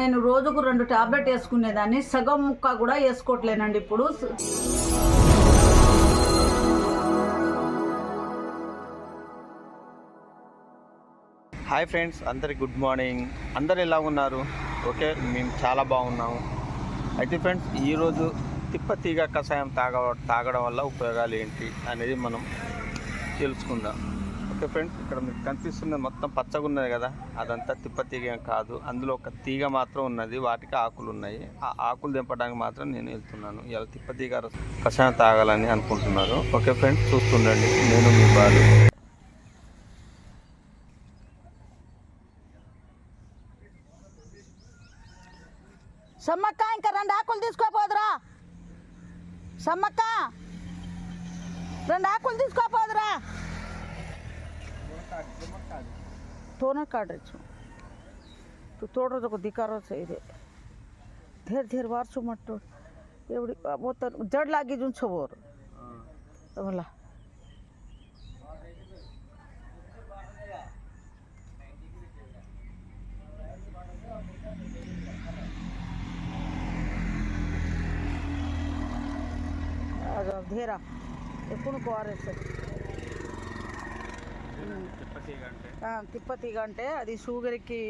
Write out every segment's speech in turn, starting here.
నేను రోజుకు రెండు టాబ్లెట్ వేసుకునేదాన్ని. సగం ముక్క కూడా వేసుకోవట్లేనండి ఇప్పుడు. హాయ్ ఫ్రెండ్స్ అందరికి గుడ్ మార్నింగ్ అందరు ఎలా ఉన్నారు? ఓకే మేము చాలా బాగున్నాము. అయితే ఫ్రెండ్స్ ఈరోజు తిప్పతీగ కషాయం తాగ తాగడం వల్ల ఉపయోగాలు ఏంటి అనేది మనం తెలుసుకుందాం. ఓకే ఫ్రెండ్స్ ఇక్కడ మీకు కనిపిస్తున్నది మొత్తం పచ్చగా ఉన్నది కదా? అదంతా తిప్ప తీగ కాదు. అందులో ఒక తీగ మాత్రం ఉన్నది. వాటికి ఆకులు ఉన్నాయి. ఆ ఆకులు దింపడానికి మాత్రం నేను వెళ్తున్నాను. ఇలా తిప్ప తీగ కషాయం తాగాలని అనుకుంటున్నారు. ఓకే ఫ్రెండ్స్ చూస్తుండండి. నేను మీ బాలు. సమ్మక్క ఇంకా రెండు ఆకులు తీసుకోపోదురా. సమ్మక్క రెండు ఆకులు తీసుకోపోదురా. दोनों काट रहे तो तोड़ रहे तो दिखा रहे थे धेर धेर वार छो मटो ये बहुत जड़ लागी जुन छोबोर तो बोला धेरा ये कौन को रहे थे తిప్పతీగ అంటే అది షుగర్కి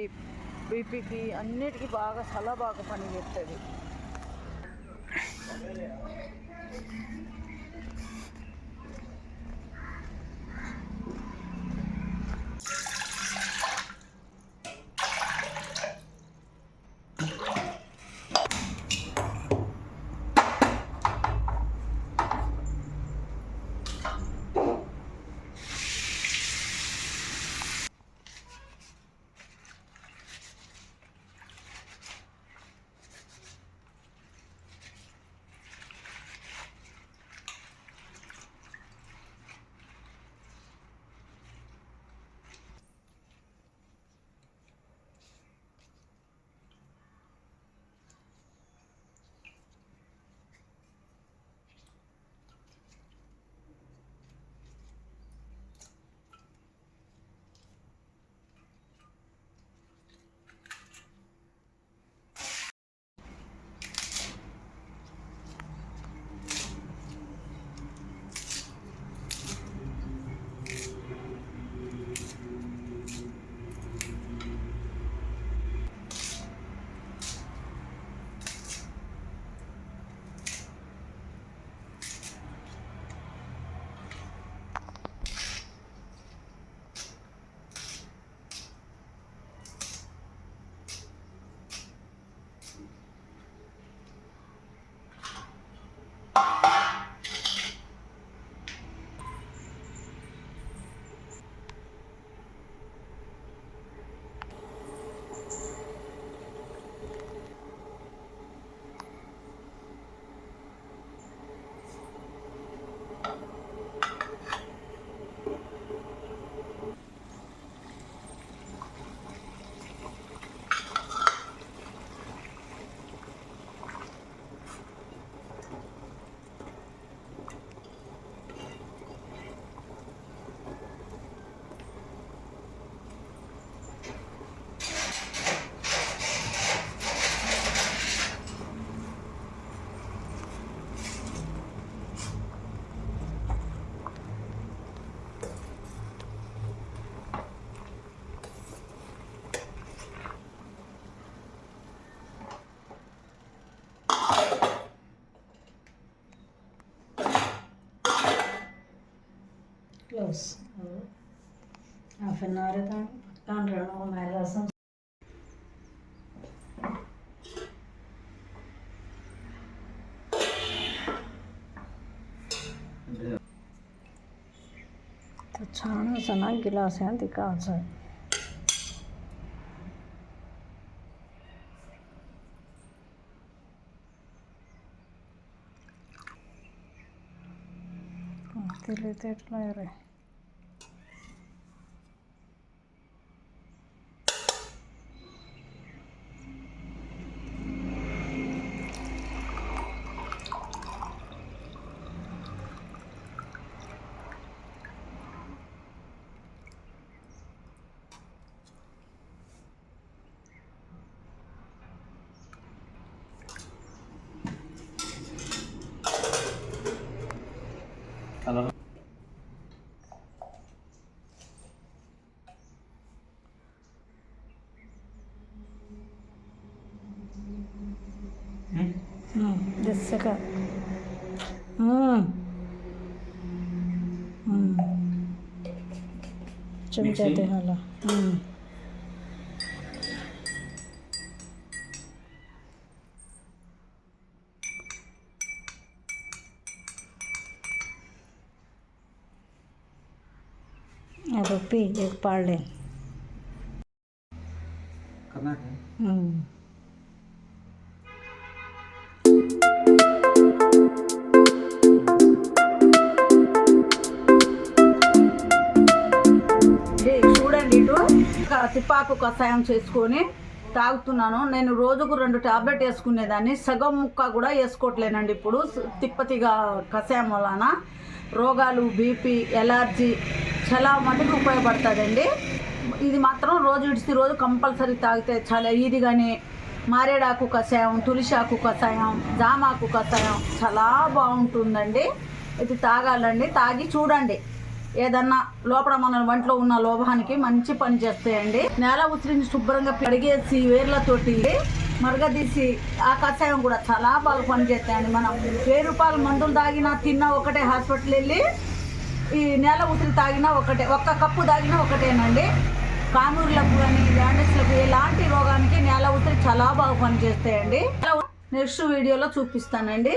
బీపీకి అన్నిటికీ బాగా చాలా బాగా పని చేస్తుంది ക്ലോസ് ഹാഫ് ആൻ അവർ കണ്ടിരണം ഒന്നര ദിവസം छान सना गिलास है दिखा सर തില് തിയേറ്ററിലേറെ రే ఇసుక మ్మ్. మ్మ్. చెంచాతో అలా మ్మ్. अब पी एक पार ले हम्म ఇది సిపాకు తిప్పాకు కషాయం చేసుకొని తాగుతున్నాను. నేను రోజుకు రెండు టాబ్లెట్ వేసుకునేదాన్ని. సగం ముక్క కూడా వేసుకోవట్లేనండి ఇప్పుడు. తిప్పతిగా కషాయం వలన రోగాలు బీపీ ఎలర్జీ చాలా మటుకు ఉపయోగపడుతుందండి. ఇది మాత్రం రోజు ఇడిసి రోజు కంపల్సరీ తాగితే చాలా ఇది కానీ మారేడాకు కషాయం తులసాకు కషాయం జామాకు కషాయం చాలా బాగుంటుందండి. ఇది తాగాలండి. తాగి చూడండి. ఏదన్నా లోపల మన వంటలో ఉన్న లోభానికి మంచి పని చేస్తాయండి. నేల ఉసిరిని శుభ్రంగా కడిగేసి వేర్లతోటి మరగదీసి ఆ కషాయం కూడా చాలా బాగా పనిచేస్తాయండి. మనం వెయ్యి రూపాయలు మందులు తాగినా తిన్నా ఒకటే హాస్పిటల్ వెళ్ళి ఈ నేల ఉసిరి తాగినా ఒకటే ఒక్క కప్పు తాగినా ఒకటేనండి. కామూరులకు కానీ జాండీస్లకు ఎలాంటి రోగానికి నేల ఉసిరి చాలా బాగా పనిచేస్తాయండి. నెక్స్ట్ వీడియోలో చూపిస్తానండి.